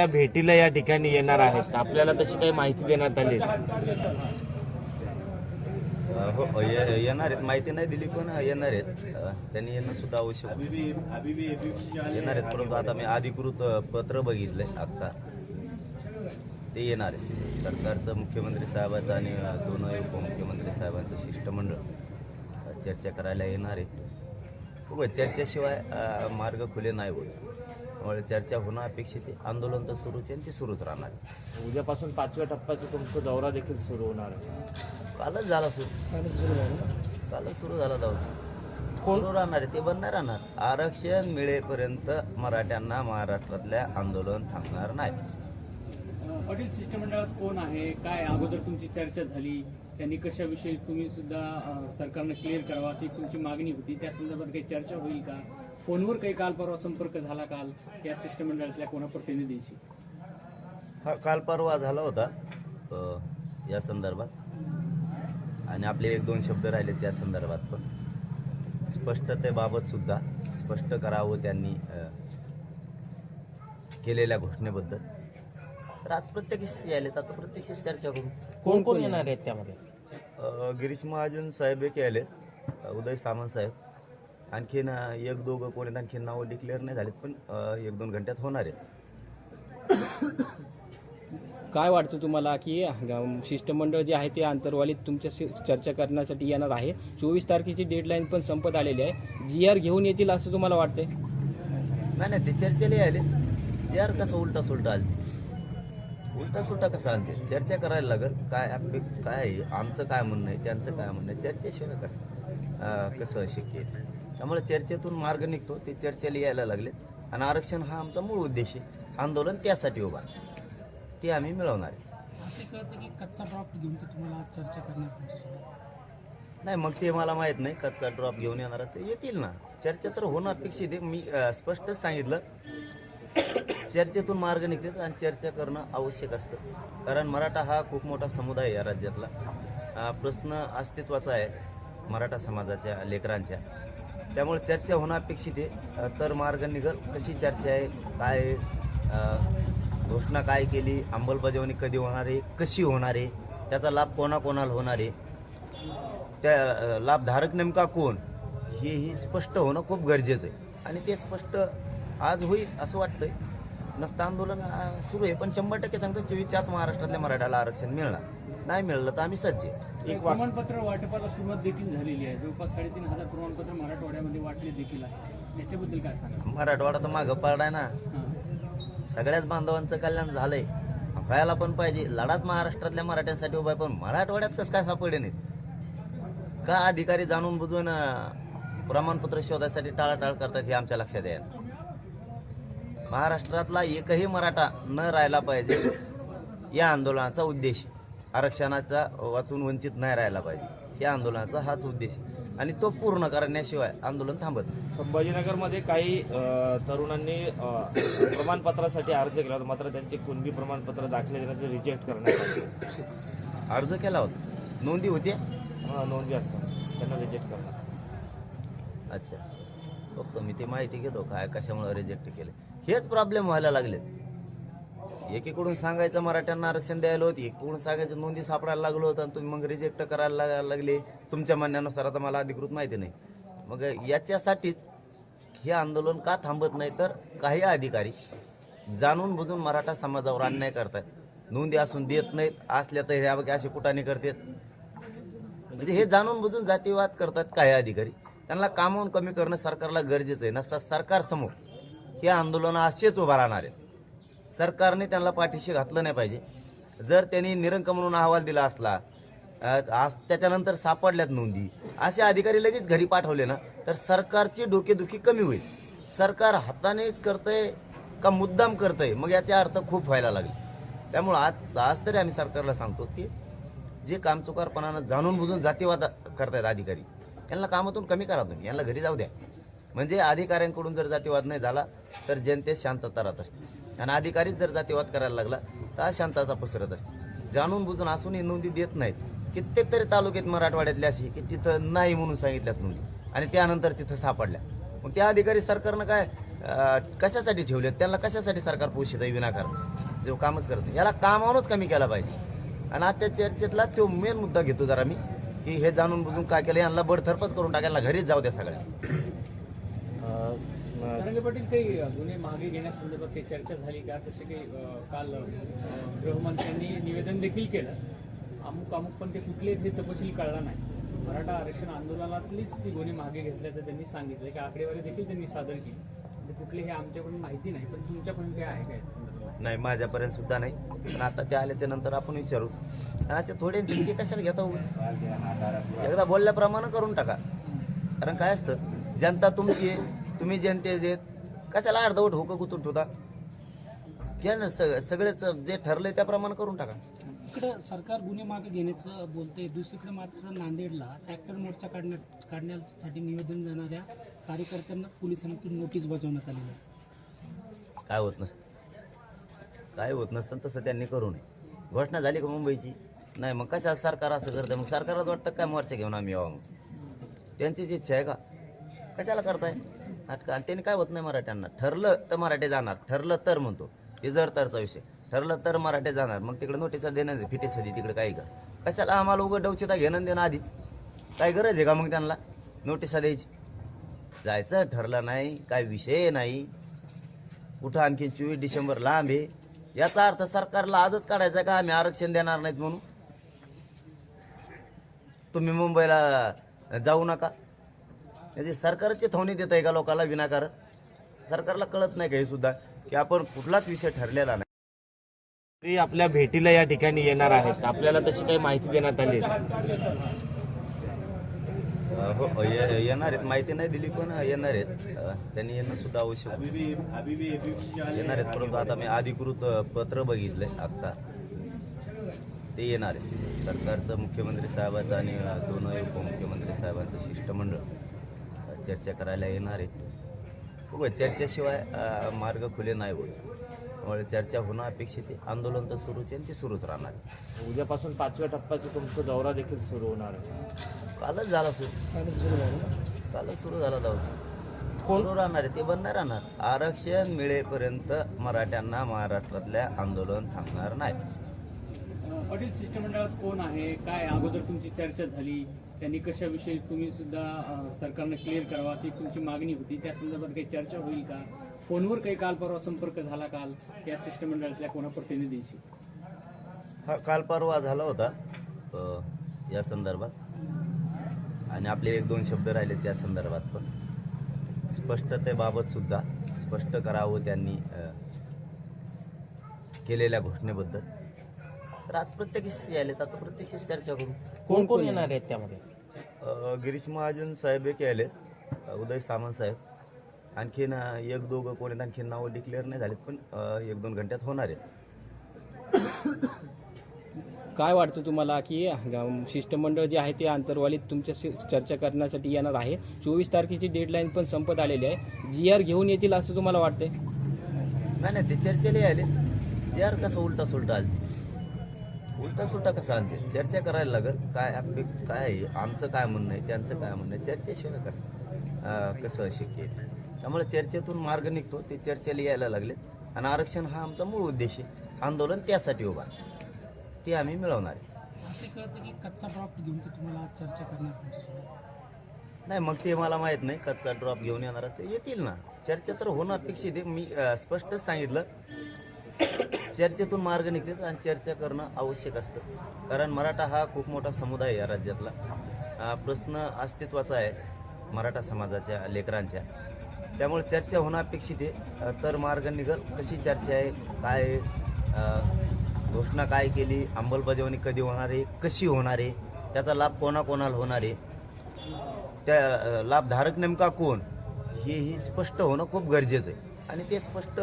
आपल्या भेटीला या ठिकाणी येणार आहेत? आपल्याला तशी काही माहिती देण्यात आली हो ये- येणार आहेत. माहिती नाही दिली पण येणार आहेत. त्यांनी येणं सुद्धा आवश्यक येणार आहेत परंतु आता मी अधिकृत पत्र बघितलंय आत्ता. ते येणार आहे सरकारचं मुख्यमंत्री साहेबाचं आणि दोन उपमुख्यमंत्री साहेबांचं शिष्टमंडळ चर्चा करायला येणार आहे. बघ चर्चेशिवाय मार्ग खुले नाही होत. त्यामुळे चर्चा होणं अपेक्षित आहे आंदोलन तर सुरूच आहे आणि ते सुरूच राहणार आहे उद्यापासून पाचव्या टप्प्याचा तुमचा दौरा देखील सुरू होणार आहे. कालच झाला सुरू. कालच सुरू झाला दौरा. सुरू राहणार आहे ते बंद नाही राहणार. आरक्षण मिळेपर्यंत मराठ्यांना महाराष्ट्रातल्या आंदोलन थांबणार नाही. पाटील शिष्टमंडळात कोण आहे? काय अगोदर तुमची चर्चा झाली? त्यांनी कशाविषयी तुम्ही सुद्धा अं, सरकारनं क्लिअर करावा अशी तुमची मागणी होती? त्या संदर्भात काही चर्चा होईल का? फोनवर काही काल परवा संपर्क झाला काल या शिष्टमंडळातल्या कोणा प्रतिनिधींशी? हा काल परवा झाला होता अ, या संदर्भात. आणि आपले एक दोन शब्द राहिले त्या संदर्भात पण. स्पष्टतेबाबत सुद्धा स्पष्ट करावं त्यांनी अ, केलेल्या घोषणेबद्दल. तर आज प्रत्यक्ष यायलेत आता प्रत्यक्ष चर्चा करू. कोण कोण येणार? आहेत त्यामध्ये? अ, गिरीश महाजन साहेब एक आलेत अ, उदय सामंत साहेब. आणखीन एक दोघं कोणी आणखीन नावं डिक्लेअर नाही झालेत पण एक दोन घंट्यात होणार आहेत. काय वाटतं तुम्हाला की शिष्टमंडळ जे आहे ते आंतरवालीत तुमच्या चर्चा करण्यासाठी येणार आहे? चोवीस तारखेची डेडलाईन पण संपत आलेली आहे. जी आर घेऊन येतील असं तुम्हाला वाटतंय? नाही नाही ते चर्चेला आले यार कसं उलटा सुलटा आले उलटा सुलटा कसं आणते चर्चा करायला लागल. काय काय आहे? आमचं काय म्हणणं आहे? त्यांचं काय म्हणणं आहे? चर्चेशिवाय कसं? कसं शक्य आहे? त्यामुळे चर्चेतून मार्ग निघतो ते चर्चेला यायला लागले आणि आरक्षण हा आमचा मूळ उद्देश आहे. आंदोलन त्यासाठी उभा. ते आम्ही मिळवणार आहे. असे कळतं की कच्चा ड्रॉप घेऊन तुम्हाला चर्चा करणार नाही मग ते मला माहीत नाही. कच्चा ड्रॉप घेऊन येणार असते येतील ना. चर्चा तर होणं अपेक्षित आहे. मी अं, स्पष्टच सांगितलं. चर्चेतून मार्ग निघतात आणि चर्चा करणं आवश्यक असतं. कारण मराठा हा खूप मोठा समुदाय आहे या राज्यातला. अं, प्रश्न अस्तित्वाचा आहे मराठा समाजाच्या लेकरांच्या. त्यामुळे चर्चा होणं अपेक्षित आहे. तर मार्ग निघल कशी चर्चा आहे काय आहे, घोषणा काय केली अंमलबजावणी कधी होणार आहे कशी होणार आहे त्याचा लाभ कोणाकोणाला होणार आहे? त्या लाभधारक नेमका कोण? हेही स्पष्ट होणं खूप गरजेचं आहे. आणि ते स्पष्ट आज होईल असं वाटतंय. नसतं आंदोलन सुरू आहे पण शंभर टक्के सांगतो चोवीसच्या आत महाराष्ट्रातल्या मराठ्याला आरक्षण मिळणार. नाही मिळलं तर आम्ही सज्ज आहे. एक प्रमाणपत्र वाटपाला सुरुवात देखील झालेली आहे. जवळपास साडेतीन हजार प्रमाणपत्र मराठवाड्यामध्ये वाटले देखील आहे. याच्याबद्दल काय सांगा मराठवाडा तर मागं पडलाय ना. सगळ्याच बांधवांचं कल्याण झालंय. व्हायला पण पाहिजे. लढाच महाराष्ट्रातल्या मराठ्यांसाठी उभा आहे. पण मराठवाड्यात कसं काय सापडले नाहीत? का अधिकारी जाणून बुजून प्रमाणपत्र शोधासाठी टाळाटाळ करतात हे आमच्या लक्षात आहे. महाराष्ट्रातला एकही मराठा न राहायला पाहिजे या आंदोलनाचा उद्देश. आरक्षणाचा वाचून वंचित नाही राहायला पाहिजे. या आंदोलनाचा हाच उद्देश आणि तो पूर्ण करण्याशिवाय आंदोलन थांबत. संभाजीनगरमध्ये काही तरुणांनी प्रमाणपत्रासाठी अर्ज केला होता. मात्र त्यांचे कुणबी प्रमाणपत्र दाखले देण्याचं रिजेक्ट करण्यात आले. अर्ज केला होता. नोंदी होती हा, नोंदी असतात. त्यांना रिजेक्ट करणार अच्छा. बघतो मी ती माहिती घेतो काय कशामुळे रिजेक्ट केले. हेच प्रॉब्लेम व्हायला लागलेत. एकीकडून सांगायचं मराठ्यांना आरक्षण द्यायला होती एकीकडून सांगायचं नोंदी सापडायला लागलो होतं आणि तुम्ही मग रिजेक्ट करायला लाग- लागले. तुमच्या म्हणण्यानुसार आता मला अधिकृत माहिती नाही. मग याच्यासाठीच हे आंदोलन का थांबत नाही तर काही अधिकारी जाणून बुजून मराठा समाजावर अन्याय करतात नोंदी असून देत नाहीत असल्या तर ह्या बघा असे कुठाने करतात. म्हणजे हे जाणून बुजून जातीवाद करतात काही अधिकारी. त्यांना कामावून कमी करणं सरकारला गरजेचं आहे नसता सरकारसमोर हे आंदोलन असेच उभा राहणार आहे. सरकारने त्यांना पाठीशी घातलं नाही पाहिजे. जर त्यांनी निरंक म्हणून अहवाल दिला असला आज त्याच्यानंतर सापडल्यात नोंदी. असे अधिकारी लगेच घरी पाठवले ना तर सरकारची डोकेदुखी कमी होईल. सरकार हातानेच करतंय का मुद्दाम करतंय? मग याचा अर्थ खूप व्हायला लागले. त्यामुळं आज आज तरी आम्ही सरकारला सांगतो की जे कामचुकारपणानं जाणून बुजून जातीवाद करतायत अधिकारी यांना कामातून कमी करा तुम्ही यांना घरी जाऊ द्या. म्हणजे अधिकाऱ्यांकडून जर जातीवाद नाही झाला तर जनतेत शांतता राहत असते. आणि अधिकारीच जर जातीवाद करायला लागला तर अशांताचा पसरत असते. जाणून बुजून असूनही नोंदी देत नाहीत. कित्येक तरी तालुक्यात मराठवाड्यातले असे की तिथं नाही म्हणून सांगितल्यात नोंदी. आणि त्यानंतर तिथं सापडल्या. मग त्या अधिकारी सरकारनं काय कशासाठी ठेवले त्यांना कशासाठी सरकार पोषित आहे? विनाकारण. जो कामच करत नाही. याला कामावरूनच कमी केला पाहिजे. आणि आता चर्चेतला तो मेन मुद्दा घेतो जरा मी की हे जाणून बुजून काय केलं? यांना बडथरपच करून टाकायला घरीच जाऊ द्या सगळ्या. पाटील काही गुन्हे मागे घेण्यासंदर्भात काही चर्चा झाली का? तसे काही काल गृहमंत्र्यांनी निवेदन देखील केलं. अमुक अमुक पण ते कुठले हे तपशील कळला नाही. मराठा आरक्षण आंदोलनातलीच ती गुन्हे मागे घेतल्याचं त्यांनी सांगितलं. की आकडेवारी देखील त्यांनी सादर केली. म्हणजे कुठले हे आमच्याकडून माहिती नाही पण तुमच्याकडून काय आहे काय नाही माझ्यापर्यंत सुद्धा नाही. पण आता ते आल्याच्यानंतर आपण विचारू. आणि असे थोडे धमकी कशाला घेता? एकदा बोलल्याप्रमाणे करून टाका. कारण काय असतं जनता तुमची आहे. तुम्ही जनतेचे आहेत. कशाला अर्धवट होकं गुतून ठेवता? घ्या ना सग सगळेच जे ठरलंय त्याप्रमाणे करून टाका. इकडं सरकार गुन्हे मागे घेण्याचं बोलते दुसरीकडे मात्र नांदेडला ट्रॅक्टर मोर्चा काढण्यात काढण्यासाठी निवेदन देणाऱ्या कार्यकर्त्यांना पोलिसांकडून नोटीस बजावण्यात आली आहे. काय होत नसतं. काय होत नसतं तसं त्यांनी करू नये. घोषणा झाली का मुंबईची? नाही मग कशा सरकार असं करतं मग सरकारच वाटतं काय मोर्चा घेऊन आम्ही यावं मग? त्यांचीच इच्छा आहे का? कशाला करताय? नाटकं. आणि त्यांनी काय होत नाही मराठ्यांना? ठरलं तर मराठी जाणार. ठरलं तर म्हणतो. हे जर तरचा विषय. ठरलं तर मराठी जाणार. मग तिकडे नोटिसा देणं फिटेस सदी तिकडे काही का? कशाला आम्हाला उघड डवचिता घेणं देणं आधीच? काय गरज आहे का मग त्यांना? नोटिसा द्यायची. जायचं ठरलं नाही. काय विषय नाही. कुठं आणखी चोवीस डिसेंबर लांब आहे? याचा अर्थ सरकारला आजच काढायचा का आम्ही आरक्षण देणार नाहीत म्हणून? तुम्ही मुंबईला जाऊ नका. म्हणजे सरकारची थवणी देत आहे का लोकांना विनाकारण? सरकारला कळत नाही का हे सुद्धा? की आपण कुठलाच विषय ठरलेला नाही. तरी आपल्या भेटीला या ठिकाणी येणार आहेत. आपल्याला तशी काही माहिती देण्यात आली हो ये- येणार आहेत. माहिती नाही दिली पण येणार आहेत. अ, त्यांनी येणं सुद्धा आवश्यक. येणार आहेत परंतु आता मी अधिकृत अ, पत्र बघितलंय आत्ता. ते येणार आहे सरकारचं मुख्यमंत्री साहेबाचं आणि अ, दोन उपमुख्यमंत्री साहेबांचं शिष्टमंडळ. चर्चा करायला येणार आहे बघू चर्चेशिवाय मार्ग खुले नाही होत. त्यामुळे चर्चा होणं अपेक्षित आहे. आंदोलन तर सुरूच आहे आणि ते सुरूच राहणार आहे. उद्यापासून पाचव्या टप्प्याचा तुमचा दौरा देखील सुरू होणार आहे. कालच झाला सुरू. कालच सुरू झाला दौरा. सुरू राहणार आहे. ते बंद नाही राहणार. आरक्षण मिळेपर्यंत मराठ्यांना महाराष्ट्रातल्या आंदोलन थांबणार नाही. पाटील शिष्टमंडळात कोण आहे? काय? अगोदर तुमची चर्चा झाली. त्यांनी कशाविषयी तुम्ही सुद्धा सरकारनं क्लिअर करावा अशी तुमची मागणी होती? त्या संदर्भात काही चर्चा होईल का? फोनवर काही काल परवा संपर्क झाला काल? या शिष्टमंडळातल्या कोणा प्रतिनिधींशी हा काल परवा झाला होता या संदर्भात. आणि आपले एक दोन शब्द राहिले त्या संदर्भात पण. स्पष्टतेबाबत सुद्धा स्पष्ट करावं त्यांनी केलेल्या घोषणेबद्दल. तर आज प्रत्यक्ष यायले तर आता प्रत्यक्ष चर्चा करू. कोण कोण येणार? आहेत त्यामध्ये? गिरीश महाजन साहेब एक आले उदय सामंत साहेब. आणखीन एक दोघं कोणी आणखीन नावं डिक्लेअर नाही झालेत पण एक दोन घंट्यात होणार आहेत. काय वाटतं तुम्हाला की शिष्टमंडळ जे आहे ते आंतरवालीत तुमच्या चर्चा करण्यासाठी येणार आहे? चोवीस तारखेची डेडलाईन पण संपत आलेली आहे. जी आर घेऊन येतील असं तुम्हाला वाटतंय? नाही नाही ते चर्चेला आले जे आर कसं उलटा सुलटा आले. उलटा सुलटा कसं आणते? चर्चा करायला लागेल काय आपली काय आहे आमचं काय म्हणणं आहे त्यांचं काय म्हणणं आहे चर्चेशिवाय कसं? कसं शक्य आहे त्यामुळे चर्चेतून मार्ग निघतो ते चर्चेला यायला लागले. आणि आरक्षण हा आमचा मूळ उद्देश आहे. आंदोलन त्यासाठी उभा आहे. ते आम्ही मिळवणार आहे. नाही मग ते मला माहीत नाही. कच्चा ड्रॉप घेऊन येणार असते. येतील ना. चर्चा तर होणं अपेक्षित आहे. मी स्पष्टच सांगितलं. चर्चेतून मार्ग निघतात आणि चर्चा करणं आवश्यक असतं. कारण मराठा हा खूप मोठा समुदाय आहे या राज्यातला. प्रश्न अस्तित्वाचा आहे मराठा समाजाच्या लेकरांच्या. त्यामुळे चर्चा होणं अपेक्षित आहे. तर मार्ग निघल. कशी चर्चा आहे? काय आहे, घोषणा काय केली? अंमलबजावणी कधी होणार आहे? कशी होणार आहे? त्याचा लाभ कोणाकोणाला होणार आहे? त्या लाभधारक नेमका कोण? हे ही स्पष्ट होणं खूप गरजेचं आहे. आणि ते स्पष्ट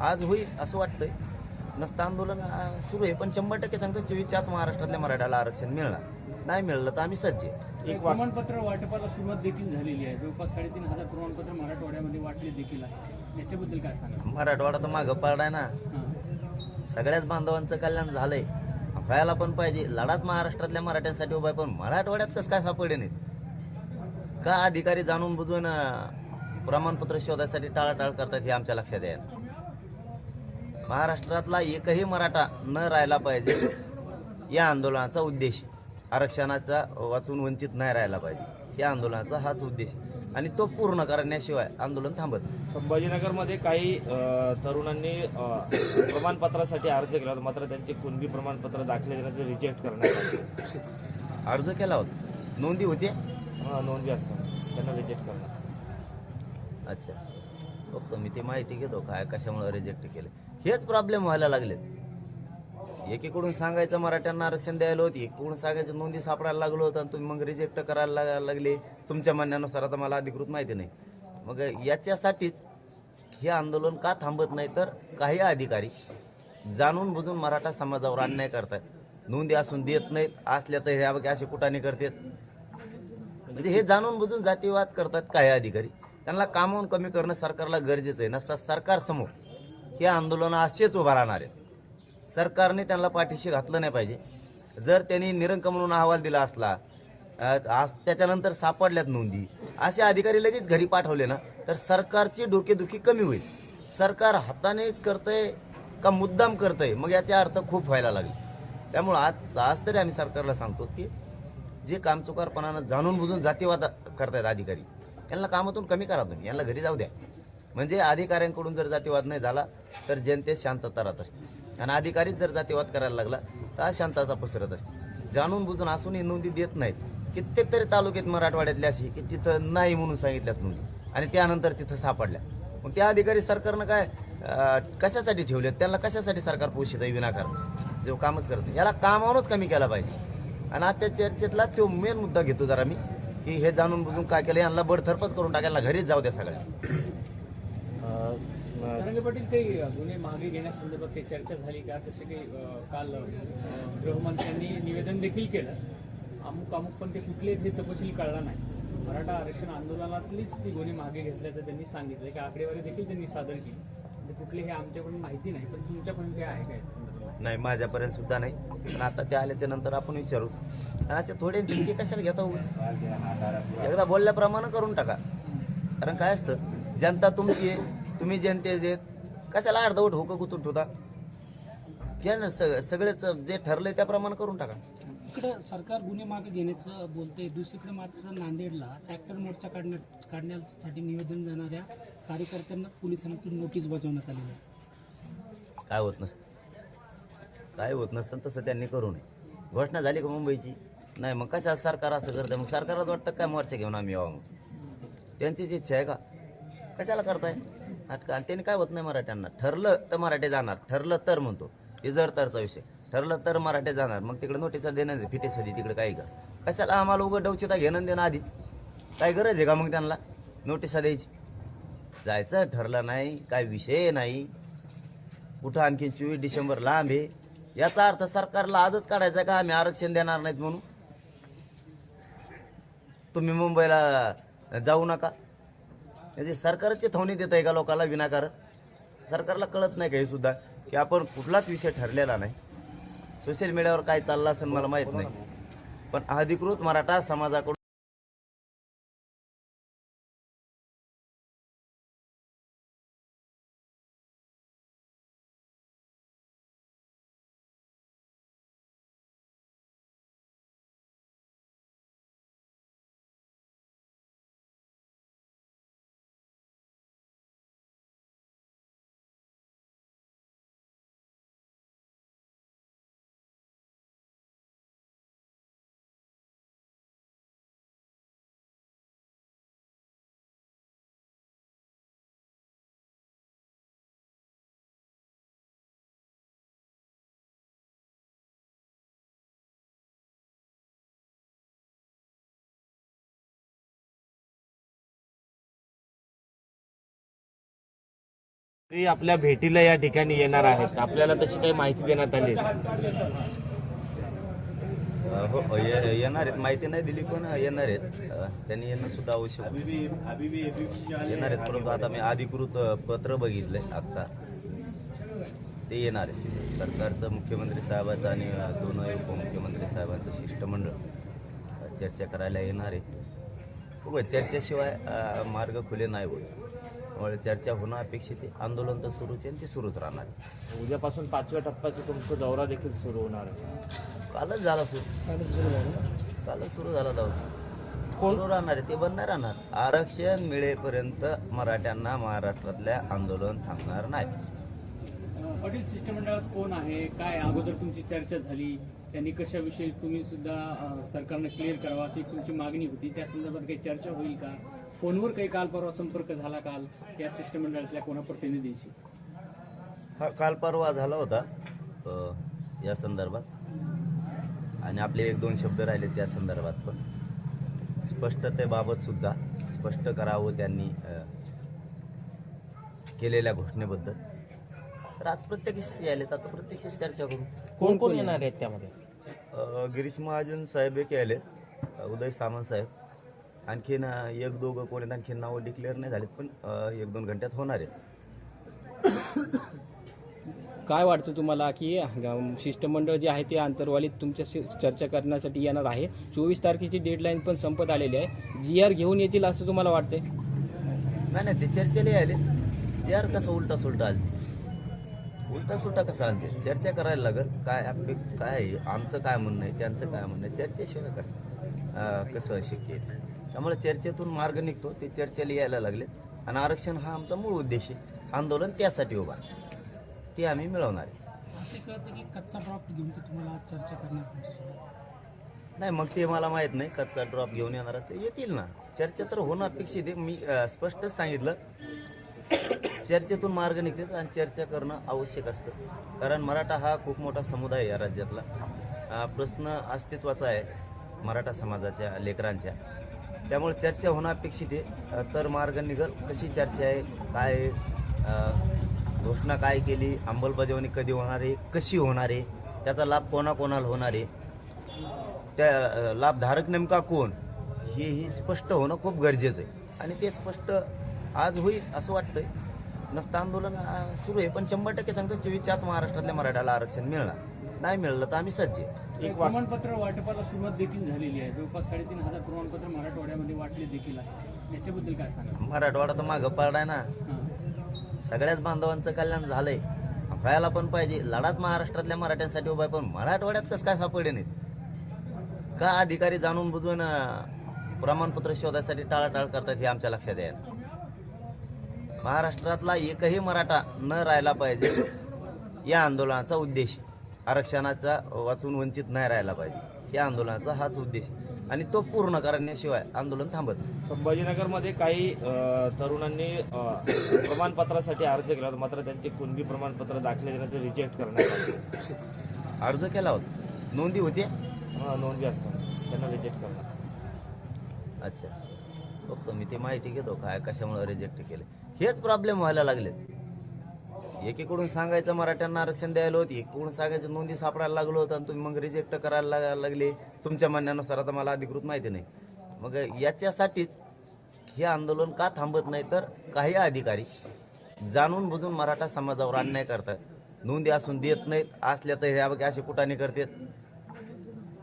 आज होईल असं वाटतंय. नसतं आंदोलन सुरू आहे. पण शंभर टक्के सांगतो चोवीसच्या आत महाराष्ट्रातल्या मराठ्याला आरक्षण मिळणार. नाही मिळलं तर आम्ही सज्ज आहे. एक प्रमाणपत्र वाटपाला सुरुवात देखील झालेली आहे. जवळपास साडेतीन हजार प्रमाणपत्र मराठवाड्यामध्ये वाटले देखील आहे. याच्याबद्दल काय सांगा मराठवाडा तर मागं पडलाय ना. सगळ्याच बांधवांचं कल्याण झालंय. व्हायला पण पाहिजे. लढाच महाराष्ट्रातल्या मराठ्यांसाठी उभा आहे. पण मराठवाड्यात कसं काय सापडे नाहीत? का अधिकारी जाणून बुजून प्रमाणपत्र शोधायसाठी टाळाटाळ करतात हे आमच्या लक्षात आहे महाराष्ट्रातला एकही मराठा न राहायला पाहिजे. या आंदोलनाचा उद्देश आरक्षणाचा वाचून वंचित नाही राहायला पाहिजे. या आंदोलनाचा हाच उद्देश. आणि तो पूर्ण करण्याशिवाय आंदोलन थांबत. संभाजीनगरमध्ये काही तरुणांनी प्रमाणपत्रासाठी अर्ज केला होता. मात्र त्यांचे कुणबी प्रमाणपत्र दाखले देण्याचं रिजेक्ट करण्यात आले. अर्ज केला होता. नोंदी होते? नोंदी असतात. त्यांना रिजेक्ट करणार अच्छा. बघतो मी ती माहिती घेतो. काय कशामुळे रिजेक्ट केले? हेच प्रॉब्लेम व्हायला लागलेत. एकीकडून सांगायचं मराठ्यांना आरक्षण द्यायला होती एकीकडून सांगायचं नोंदी सापडायला लागलो होतं आणि तुम्ही मग रिजेक्ट करायला लाग- लागले. तुमच्या म्हणण्यानुसार आता मला अधिकृत माहिती नाही. मग याच्यासाठीच हे आंदोलन का थांबत नाही तर काही अधिकारी जाणून बुजून मराठा समाजावर अन्याय करतात नोंदी असून देत नाहीत असल्या तर ह्या बघा असे कुटाने करतात. म्हणजे हे जाणून बुजून जातीवाद करतात काही अधिकारी. त्यांना कामावून कमी करणं सरकारला गरजेचं आहे नसता सरकारसमोर हे आंदोलन असेच उभा राहणार आहेत सरकारने त्यांना पाठीशी घातलं नाही पाहिजे. जर त्यांनी निरंक म्हणून अहवाल दिला असला आज त्याच्यानंतर सापडल्यात नोंदी. असे अधिकारी लगेच घरी पाठवले ना तर सरकारची डोकेदुखी कमी होईल. सरकार हातानेच करतंय का मुद्दाम करतंय मग याचे अर्थ खूप व्हायला लागले. त्यामुळं आज आज तरी आम्ही सरकारला सांगतो की जे कामचुकारपणानं जाणून बुजून जातीवाद करतायत अधिकारी यांना कामातून कमी करा तुम्ही यांना घरी जाऊ द्या. म्हणजे अधिकाऱ्यांकडून जर जातीवाद नाही झाला तर जनतेत शांतता राहत असते. आणि अधिकारीच जर जातीवाद करायला लागला तर अशांतता पसरत असते. जाणून बुजून असूनही नोंदी देत नाहीत. कित्येक तरी तालुक्यात मराठवाड्यातल्या अशी की तिथं नाही म्हणून सांगितल्यात नोंदी. आणि त्यानंतर तिथं सापडल्या. मग त्या अधिकारी सरकारनं काय कशासाठी ठेवलेत? त्यांना कशासाठी सरकार पोषित आहे? विनाकारण. जो कामच करत नाही. याला कामावरूनच कमी केला पाहिजे. आणि आजच्या चर्चेतला तो मेन मुद्दा घेतो जरा मी की हे जाणून बुजून काय केलं? यांना बडथरपच करून टाकायला घरीच जाऊ द्या सगळ्या. तरंगे पाटील काही गुन्हे मागे घेण्यासंदर्भात काही चर्चा झाली का? तसे काही काल गृहमंत्र्यांनी निवेदन देखील केलं. अमुक अमुक पण ते कुठले हे तपशील कळला नाही. मराठा आरक्षण आंदोलनातलीच ती गुन्हे मागे घेतल्याचं त्यांनी सांगितलं. की आकडेवारी देखील त्यांनी सादर केली. म्हणजे कुठले हे आमच्याकडून माहिती नाही पण तुमच्याकडून काय आहे काय? नाही माझ्यापर्यंत सुद्धा नाही. पण आता ते आल्याच्यानंतर आपण विचारू. आणि असे थोडे तितके कशाला घेता उगाच? एकदा बोलल्याप्रमाणे करून टाका. कारण काय असतं? जनता तुमची आहे. तुम्ही जनतेचे आहेत. कशाला अर्धवट होकं कुतून ठेवता? घ्या ना सग सगळेच जे ठरलंय त्याप्रमाणे करून टाका. इकडे सरकार गुन्हे मागे घेण्याचं बोलते दुसरीकडे मात्र नांदेडला ट्रॅक्टर मोर्चा काढण्या काढण्यासाठी निवेदन देणाऱ्या कार्यकर्त्यांना पोलिसांकडून नोटीस बजावण्यात आलेली आहे. काय होत नसतं. काय होत नसतं तसं त्यांनी करू नये. घोषणा झाली का मुंबईची? नाही मग कशा सरकार असं करतं मग सरकारच वाटतं काय मोर्चा घेऊन आम्ही यावं? मग त्यांचीच इच्छा आहे का? कशाला करताय? नाटकं आणि त्यांनी काय होत नाही मराठ्यांना? ठरलं तर मराठे जाणार ठरलं तर म्हणतो. हे जर तरचा विषय. ठरलं तर मराठे जाणार. मग तिकडे नोटिसा देणार फिटे सधी तिकडे काही का कशाला आम्हाला उघड डवचिता घेणं देणं आधीच? काय गरज आहे का मग त्यांना? नोटिसा द्यायची. जायचं ठरलं नाही काय विषय नाही. कुठं आणखी चोवीस डिसेंबर लांब आहे? याचा अर्थ सरकारला आजच काढायचा का आम्ही आरक्षण देणार नाहीत म्हणून? तुम्ही मुंबईला जाऊ नका. म्हणजे सरकारची थवणी देत आहे का लोकांना विनाकारण सरकारला कळत नाही का हे सुद्धा की आपण कुठलाच विषय ठरलेला नाही. सोशल मीडियावर काय चाललं असेल मला माहीत नाही. पण अधिकृत मराठा समाजाकडून आपल्या भेटीला या ठिकाणी येणार आहेत. आपल्याला तशी काही माहिती देण्यात आली हो ये- येणार आहेत. माहिती नाही दिली पण येणार आहेत. अ, त्यांनी येणं सुद्धा आवश्यक होतं. येणार आहेत परंतु आता मी अधिकृत अ, पत्र बघितलंय आत्ता. ते येणार आहेत. सरकारचं मुख्यमंत्री साहेबांचं आणि अ, दोन उपमुख्यमंत्री साहेबांचं शिष्टमंडळ अ, चर्चा करायला येणार आहे. बघू चर्चेशिवाय अ, मार्ग खुले नाही होत. त्यामुळे चर्चा होणं अपेक्षित आहे आंदोलन तर सुरूच आहे आणि ते सुरूच राहणार आहे. उद्यापासून पाचव्या टप्प्याचा तुमचा दौरा देखील सुरू होणार आहे. कालच झाला सुरू. कालच सुरू झाला दौरा. सुरू राहणार आहे ते बंद नाही राहणार. आरक्षण मिळेपर्यंत मराठ्यांना महाराष्ट्रातल्या आंदोलन थांबणार नाही पाटील शिष्टमंडळात कोण आहे? काय? अगोदर तुमची चर्चा झाली. त्यांनी कशाविषयी तुम्ही सुद्धा अं, सरकारनं क्लिअर करावा अशी तुमची मागणी होती. त्या संदर्भात काही चर्चा होईल का? फोनवर काही काल परवा संपर्क झाला काल या शिष्टमंडळातल्या कोणा प्रतिनिधींशी? हा काल परवा झाला होता अ, या संदर्भात. आणि आपले एक दोन शब्द राहिले त्या संदर्भात पण. स्पष्टतेबाबत सुद्धा स्पष्ट करावं त्यांनी अ, केलेल्या घोषणेबद्दल. तर आज प्रत्यक्ष यायलेत आता प्रत्यक्ष चर्चा करू. कोण कोण येणार? आहेत त्यामध्ये? अ, गिरीश महाजन साहेब एक आले उदय सामंत साहेब. आणखीन एक दोघं कोण आणखीन नावं डिक्लेअर नाही झालीत पण एक दोन घंट्यात होणार आहेत. काय वाटतं तुम्हाला की शिष्टमंडळ जे आहे ते आंतरवालीत तुमच्या चर्चा करण्यासाठी येणार आहे? चोवीस तारखेची डेडलाईन पण संपत आलेली आहे. जी आर घेऊन येतील असं तुम्हाला वाटतंय? नाही नाही ते चर्चेला आले. यार कसं उलटा सुलटा आले? उलटा सुलटा कसा आणते चर्चा करायला लागल. काय आपले काय आहे, आमचं काय म्हणणं आहे त्यांचं काय म्हणणं आहे? चर्चेशिवाय कसं? कसं शक्य आहे? त्यामुळे चर्चेतून मार्ग निघतो ते चर्चेला यायला लागले आणि आरक्षण हा आमचा मूळ उद्देश आहे. आंदोलन त्यासाठी उभा. ते आम्ही मिळवणार आहे. नाही मग ते मला माहीत नाही. कच्चा ड्रॉप घेऊन येणार असते येतील ना. चर्चा तर होणं अपेक्षित आहे. मी स्पष्टच सांगितलं. चर्चेतून मार्ग निघतात आणि चर्चा करणं आवश्यक असतं. कारण मराठा हा खूप मोठा समुदाय आहे या राज्यातला. प्रश्न अस्तित्वाचा आहे. मराठा समाजाच्या लेकरांच्या. त्यामुळे चर्चा होणं अपेक्षित आहे. तर मार्ग निघल. कशी चर्चा आहे? काय आहे, घोषणा काय केली? अंमलबजावणी कधी होणार आहे? कशी होणार आहे? त्याचा लाभ कोणाकोणाला होणार आहे? त्या लाभधारक नेमका कोण? हेही स्पष्ट होणं खूप गरजेचं आहे. आणि ते स्पष्ट आज होईल असं वाटतंय. नसतं आंदोलन सुरू आहे. पण शंभर टक्के सांगतो चोवीसच्या आत महाराष्ट्रातल्या मराठ्याला आरक्षण मिळणार. नाही मिळलं तर आम्ही सज्ज आहे. एक प्रमाणपत्र वाटपाला सुरुवात देखील झालेली आहे. जवळपास साडेतीन हजार प्रमाणपत्र मराठवाड्यामध्ये वाटले देखील आहे. याच्याबद्दल काय सांगा मराठवाडा तर मागं पडलाय ना. सगळ्याच बांधवांचं कल्याण झालंय. व्हायला पण पाहिजे. लढाच महाराष्ट्रातल्या मराठ्यांसाठी उभा आहे पण मराठवाड्यात कसं काय सापडे नाहीत? का अधिकारी जाणून बुजून प्रमाणपत्र शोधासाठी टाळाटाळ करतात हे आमच्या लक्षात आहे. महाराष्ट्रातला एकही मराठा न राहायला पाहिजे या आंदोलनाचा उद्देश. आरक्षणाचा वाचून वंचित नाही राहायला पाहिजे. या आंदोलनाचा हाच उद्देश. आणि तो पूर्ण करण्याशिवाय आंदोलन थांबत. संभाजीनगरमध्ये काही तरुणांनी प्रमाणपत्रासाठी अर्ज केला होता. मात्र त्यांचे कुणबी प्रमाणपत्र दाखले देण्याचं रिजेक्ट करण्यात आले. अर्ज केला होता. नोंदी होत्या हा, नोंदी असतात. त्यांना रिजेक्ट करणार अच्छा. बघतो मी ते माहिती घेतो काय कशामुळे रिजेक्ट केले. हेच प्रॉब्लेम व्हायला लागले एकीकडून सांगायचं मराठ्यांना आरक्षण द्यायला होती एकीकडून सांगायचं नोंदी सापडायला लागलो होतं आणि तुम्ही मग रिजेक्ट करायला लाग- लागले. तुमच्या म्हणण्यानुसार आता मला अधिकृत माहिती नाही. मग याच्यासाठीच हे आंदोलन का थांबत नाही तर काही अधिकारी जाणून बुजून मराठा समाजावर अन्याय करतात. नोंदी असून देत नाहीत असल्या तर ह्या बघा असे कुठाने करतात.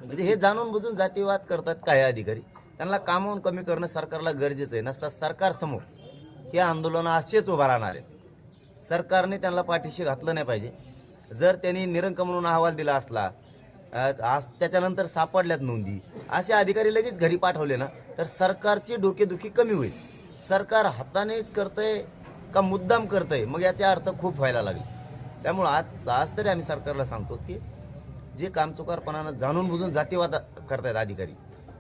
म्हणजे हे जाणून बुजून जातीवाद करतात काही अधिकारी. त्यांना कामावून कमी करणं सरकारला गरजेचं आहे. नसता सरकारसमोर हे आंदोलन असेच उभा राहणार आहे. सरकारने त्यांना पाठीशी घातलं नाही पाहिजे. जर त्यांनी निरंक म्हणून अहवाल दिला असला आज त्याच्यानंतर सापडल्यात नोंदी. असे अधिकारी लगेच घरी पाठवले ना तर सरकारची डोकेदुखी कमी होईल. सरकार हातानेच करतंय का मुद्दाम करतंय मग याचा अर्थ खूप व्हायला लागले. त्यामुळं आज आज तरी आम्ही सरकारला सांगतो की जे कामचुकारपणानं जाणून बुजून जातीवाद करतायत अधिकारी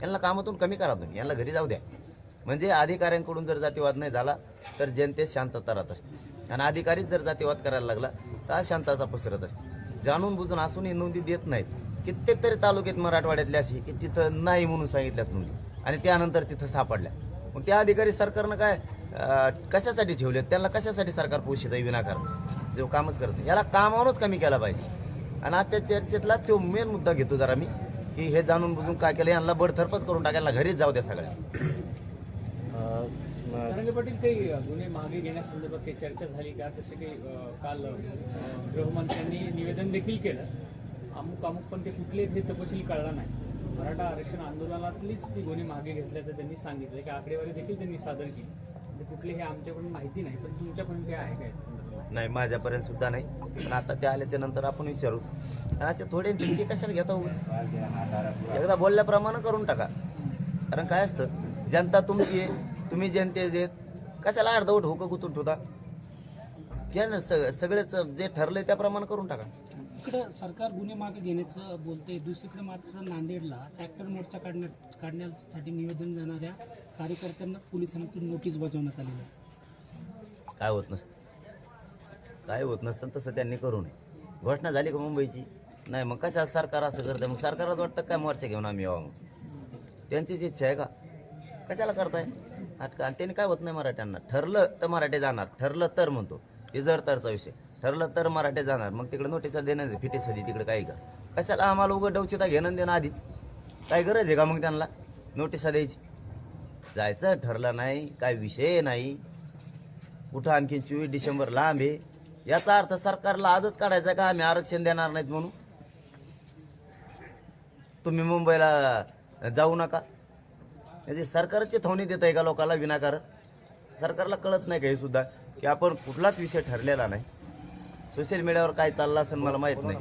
यांना कामातून कमी करा तुम्ही यांना घरी जाऊ द्या. म्हणजे अधिकाऱ्यांकडून जर जातीवाद नाही झाला तर जनतेत शांतता राहत असते. आणि अधिकारीच जर जातीवाद करायला लागला तर अशांताचा पसरत असते. जाणून बुजून असूनही नोंदी देत नाहीत. कित्येक तरी तालुक्यात मराठवाड्यातले अशी की तिथं नाही म्हणून सांगितल्यात नोंदी. आणि त्यानंतर तिथं सापडल्या. मग त्या अधिकारी सरकारनं काय कशासाठी ठेवले त्यांना कशासाठी सरकार पोषित आहे विनाकारण? जो कामच करत नाही. याला कामावरूनच कमी केला पाहिजे. आणि आजच्या चर्चेतला तो मेन मुद्दा घेतो जरा मी की हे जाणून बुजून काय केलं यांना बडथरपच करून टाकायला घरीच जाऊ द्या सगळ्या. पाटील काही गुन्हे मागे घेण्यासंदर्भात काही चर्चा झाली का? तसे काही काल गृहमंत्र्यांनी निवेदन देखील केलं. अमुक अमुक पण ते कुठले हे तपशील कळला नाही. मराठा आरक्षण आंदोलनातलीच ती गुन्हे मागे घेतल्याचं त्यांनी सांगितलं. की आकडेवारी देखील त्यांनी सादर केली. ते कुठले हे आमच्याकडून माहिती नाही पण तुमच्याकडून काही आहे काय नाही माझ्यापर्यंत सुद्धा नाही. पण आता ते आल्याच्यानंतर आपण विचारू. कारण असे थोडे धमकी कशाला घेता उगाच? एकदा बोलल्याप्रमाणे करून टाका. कारण काय असतं? जनता तुमची आहे. तुम्ही जनतेचे आहेत कशाला अर्धवट होकं गुतून ठेवता? घ्या ना सग सगळेच जे ठरलंय त्याप्रमाणे करून टाका. इकडे सरकार गुन्हे मागे घेण्याचं बोलते दुसरीकडे मात्र नांदेडला ट्रॅक्टर मोर्चा काढण्यात काढण्यासाठी निवेदन देणाऱ्या कार्यकर्त्यांना पोलिसांकडून नोटीस बजावण्यात आलेली आहे. काय होत नसतं. काय होत नसतं तसं त्यांनी करू नये. घोषणा झाली का मुंबईची? नाही मग कशा सरकार असं करतं मग सरकारच वाटतं काय मोर्चा घेऊन आम्ही यावं? मग त्यांचीच इच्छा आहे का? कशाला करताय? नाटकं आणि त्यांनी काय होत नाही मराठ्यांना? ठरलं तर मराठी जाणार. ठरलं तर म्हणतो. हे जर तरचा विषय. ठरलं तर मराठी जाणार. मग तिकडे नोटिसा देणं फिटेस सदी तिकडे काही का? कशाला आम्हाला उघड डवचिता घेणं देणं आधीच? काय गरज आहे का मग त्यांना? नोटिसा द्यायची. जायचं ठरलं नाही. काय विषय नाही. कुठं आणखी चोवीस डिसेंबर लांब आहे? याचा अर्थ सरकारला आजच काढायचा का आम्ही आरक्षण देणार नाहीत म्हणून? तुम्ही मुंबईला जाऊ नका. म्हणजे सरकारची थवणी देत आहे का लोकांना विनाकारण? सरकारला कळत नाही का हे सुद्धा? की आपण कुठलाच विषय ठरलेला नाही. सोशल मीडियावर काय चाललं असेल मला माहीत नाही.